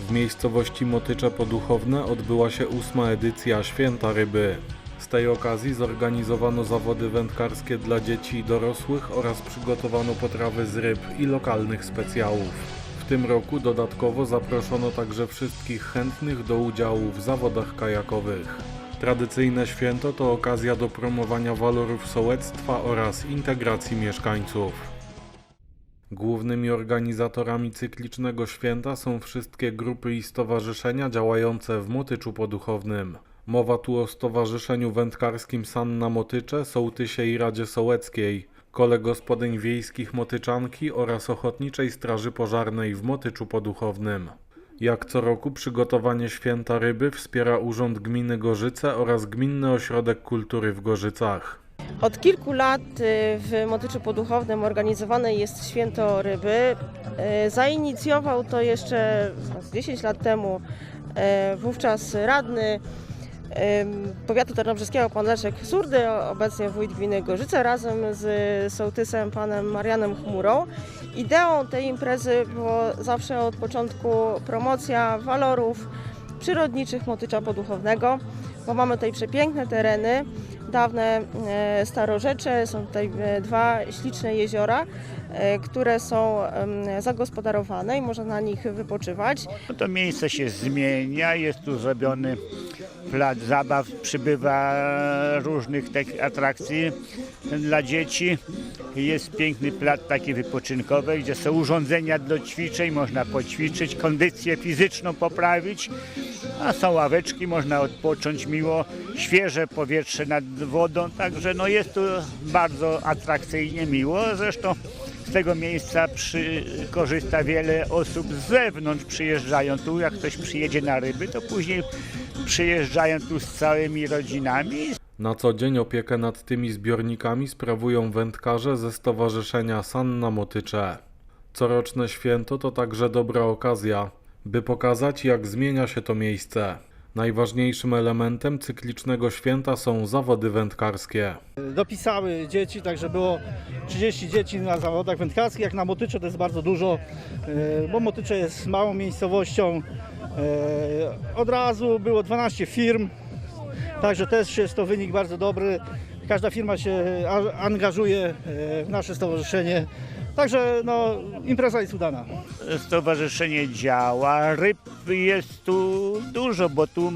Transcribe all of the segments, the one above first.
W miejscowości Motycze Poduchowne odbyła się ósma edycja Święta Ryby. Z tej okazji zorganizowano zawody wędkarskie dla dzieci i dorosłych oraz przygotowano potrawy z ryb i lokalnych specjałów. W tym roku dodatkowo zaproszono także wszystkich chętnych do udziału w zawodach kajakowych. Tradycyjne święto to okazja do promowania walorów sołectwa oraz integracji mieszkańców. Głównymi organizatorami cyklicznego święta są wszystkie grupy i stowarzyszenia działające w Motyczu Poduchownym. Mowa tu o Stowarzyszeniu Wędkarskim Sanna Motycze, Sołtysie i Radzie Sołeckiej, Kole Gospodyń Wiejskich Motyczanki oraz Ochotniczej Straży Pożarnej w Motyczu Poduchownym. Jak co roku przygotowanie Święta Ryby wspiera Urząd Gminy Gorzyce oraz Gminny Ośrodek Kultury w Gorzycach. Od kilku lat y, w Motyczu Poduchownym organizowane jest Święto Ryby. Y, Zainicjował to jeszcze z 10 lat temu y, wówczas radny powiatu tarnobrzeskiego pan Leszek Surdy, obecnie wójt gminy Gorzyce, razem z sołtysem panem Marianem Chmurą. Ideą tej imprezy było zawsze od początku promocja walorów przyrodniczych Motycza Poduchownego, bo mamy tutaj przepiękne tereny, dawne starorzecze, są tutaj e, dwa śliczne jeziora, e, które są zagospodarowane i można na nich wypoczywać. No to miejsce się zmienia, jest tu zrobiony plac zabaw, przybywa różnych tych atrakcji dla dzieci. Jest piękny plac taki wypoczynkowy, gdzie są urządzenia do ćwiczeń, można poćwiczyć, kondycję fizyczną poprawić, a są ławeczki, można odpocząć miło, świeże powietrze nad wodą, także no jest tu bardzo atrakcyjnie, miło. Zresztą z tego miejsca przy, korzysta wiele osób z zewnątrz, przyjeżdżają tu, jak ktoś przyjedzie na ryby, to później przyjeżdżają tu z całymi rodzinami. Na co dzień opiekę nad tymi zbiornikami sprawują wędkarze ze Stowarzyszenia Sanna Motycze. Coroczne święto to także dobra okazja, by pokazać jak zmienia się to miejsce. Najważniejszym elementem cyklicznego święta są zawody wędkarskie. dopisały dzieci, także było 30 dzieci na zawodach wędkarskich. Jak na Motycze to jest bardzo dużo, e, bo Motycze jest małą miejscowością. E, Od razu było 12 firm, także też jest to wynik bardzo dobry. Każda firma się angażuje e, w nasze stowarzyszenie. Także no, impreza jest udana. Stowarzyszenie działa, ryb jest tu dużo, bo tu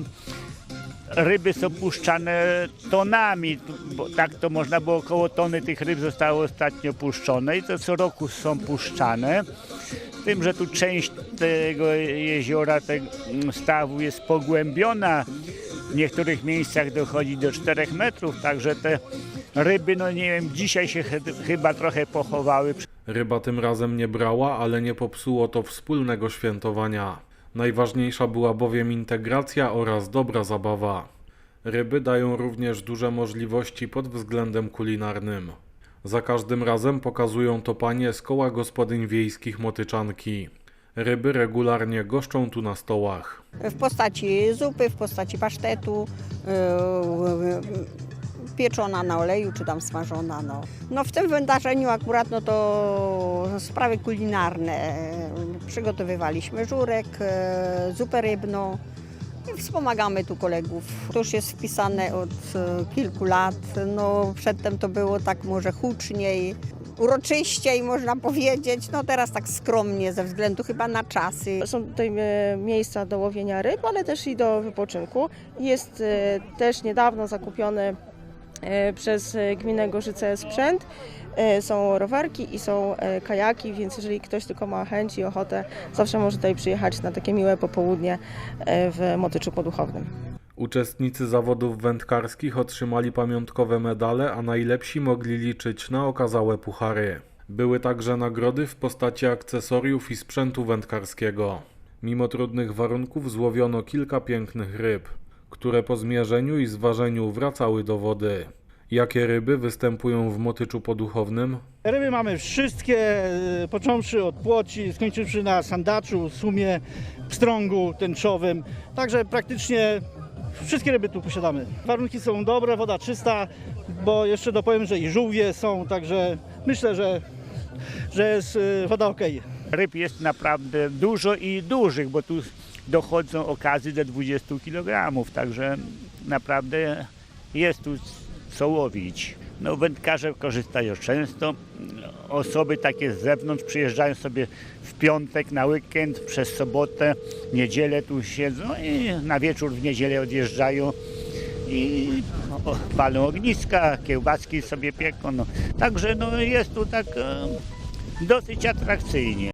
ryby są puszczane tonami, bo tak to można było około tony tych ryb zostało ostatnio puszczone i to co roku są puszczane. Z tym, że tu część tego jeziora, tego stawu jest pogłębiona, w niektórych miejscach dochodzi do 4 metrów, także te ryby, no nie wiem, dzisiaj się chy- chyba trochę pochowały. Ryba tym razem nie brała, ale nie popsuło to wspólnego świętowania. Najważniejsza była bowiem integracja oraz dobra zabawa. Ryby dają również duże możliwości pod względem kulinarnym. Za każdym razem pokazują to panie z koła gospodyń wiejskich Motyczanki. Ryby regularnie goszczą tu na stołach. w postaci zupy, w postaci pasztetu, yy, pieczona na oleju czy tam smażona. No, no w tym wydarzeniu akurat no to sprawy kulinarne. Przygotowywaliśmy żurek, yy, zupę rybną i wspomagamy tu kolegów. To już jest wpisane od yy, kilku lat. No przedtem to było tak może huczniej, uroczyściej można powiedzieć. No teraz tak skromnie ze względu chyba na czasy. Są tutaj e, miejsca do łowienia ryb, ale też i do wypoczynku. Jest e, też niedawno zakupiony e, przez e, gminę Gorzyce sprzęt. E, Są rowerki i są e, kajaki, więc jeżeli ktoś tylko ma chęć i ochotę, zawsze może tutaj przyjechać na takie miłe popołudnie e, w Motyczu Poduchownym. Uczestnicy zawodów wędkarskich otrzymali pamiątkowe medale, a najlepsi mogli liczyć na okazałe puchary. Były także nagrody w postaci akcesoriów i sprzętu wędkarskiego. Mimo trudnych warunków złowiono kilka pięknych ryb, które po zmierzeniu i zważeniu wracały do wody. Jakie ryby występują w Motyczu Poduchownym? Ryby mamy wszystkie, e, począwszy od płoci, skończywszy na sandaczu, sumie, pstrągu tęczowym. Także praktycznie wszystkie ryby tu posiadamy. Warunki są dobre, woda czysta, bo jeszcze dopowiem, że i żółwie są, także myślę, że, że jest e, woda ok. Ryb jest naprawdę dużo i dużych, bo tu dochodzą okazji do 20 kg, także naprawdę jest tu co łowić. No, wędkarze korzystają często. Osoby takie z zewnątrz przyjeżdżają sobie w piątek na weekend, przez sobotę, niedzielę tu siedzą i na wieczór w niedzielę odjeżdżają i palą ogniska, kiełbaski sobie pieką. No. Także no, jest tu tak e, dosyć atrakcyjnie.